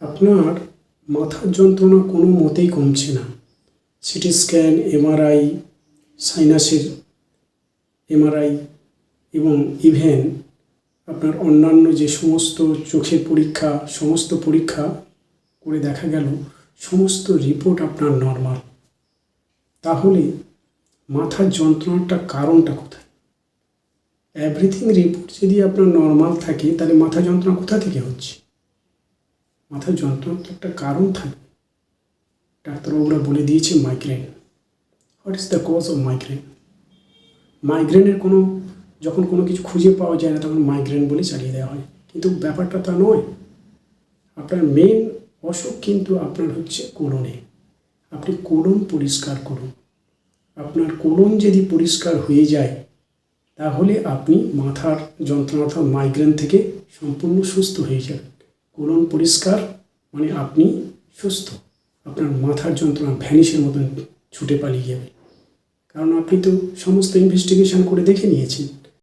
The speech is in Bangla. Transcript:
আপনার মাথার যন্ত্রণা কোনো মতেই কমছে না। সিটি স্ক্যান, এমআরআই, সাইনাসের এমআরআই এবং ইভেন আপনার অন্যান্য যে সমস্ত চোখের পরীক্ষা, সমস্ত পরীক্ষা করে দেখা গেল, সমস্ত রিপোর্ট আপনার নর্মাল। তাহলে মাথার যন্ত্রণাটার কারণটা কোথায়? এভরিথিং রিপোর্ট যদি আপনার নর্মাল থাকে, তাহলে মাথা যন্ত্রণা কোথা থেকে হচ্ছে? মাথার যন্ত্রণার তো একটা কারণ থাকে। ডাক্তারবাবুরা বলে দিয়েছে migraine what is the cause of migraine মাইগ্রেনের কোনো, যখন কোনো কিছু খুঁজে পাওয়া যায় না, তখন মাইগ্রেন বলে চালিয়ে দেওয়া হয়। কিন্তু ব্যাপারটা তা নয়। আপনার মেন অসুখ কিন্তু আপনার হচ্ছে কোলনে। আপনি কোলন পরিষ্কার করুন। আপনার কোলন যদি পরিষ্কার হয়ে যায়, তাহলে আপনি মাথার যন্ত্রণা মাইগ্রেন থেকে সম্পূর্ণ সুস্থ হয়ে যাবেন। কোলন পরিষ্কার মানে আপনি সুস্থ। আপনার মাথার যন্ত্রণা ভ্যানিশের মতন ছুটে পালিয়ে যাবে। কারণ আপনি তো সমস্ত ইনভেস্টিগেশন করে দেখে নিয়েছেন।